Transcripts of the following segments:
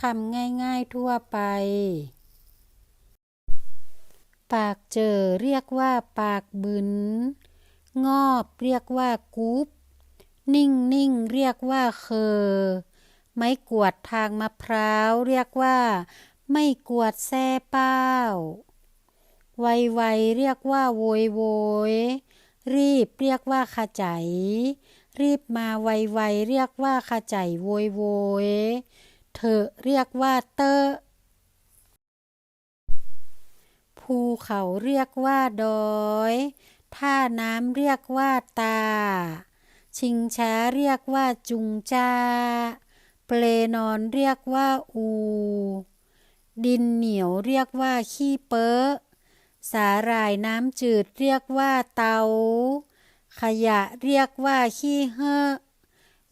คำง่ายๆทั่วไป ปากเจอเรียกว่าปากบึน งอบเรียกว่ากุ๊บนิ่งนิ่งเรียกว่าเคอ ไม้กวดทางมะพร้าวเรียกว่า ไม่กวดแซ่เป้าไวไวเรียกว่าโวยโวยรีบเรียกว่าขจายรีบมาไวๆเรียกว่าขจายโวยโวย เถอเรียกว่าเตอะภูเขาเรียกว่าดอยท่าน้ำเรียกว่าตา ชิงช้าเรียกว่าจุงจ้า เปลนอนเรียกว่าอู ดินเหนียวเรียกว่าขี้เป๊ะสาหร่ายน้ำจืดเรียกว่าเตา ขยะเรียกว่าขี้เห้อ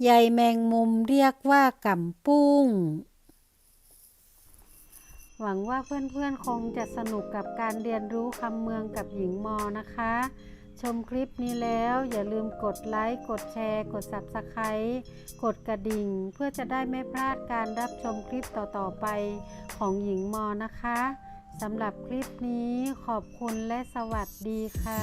ใยแมงมุมเรียกว่ากำปุ้ง หวังว่าเพื่อนๆคงจะสนุกกับการเรียนรู้คำเมืองกับหญิงมอนะคะ ชมคลิปนี้แล้วอย่าลืมกดไลค์ กดแชร์ กด Subscribe กดกระดิ่ง เพื่อจะได้ไม่พลาดการรับชมคลิปต่อๆไปของหญิงมอนะคะสำหรับคลิปนี้ขอบคุณและสวัสดีค่ะ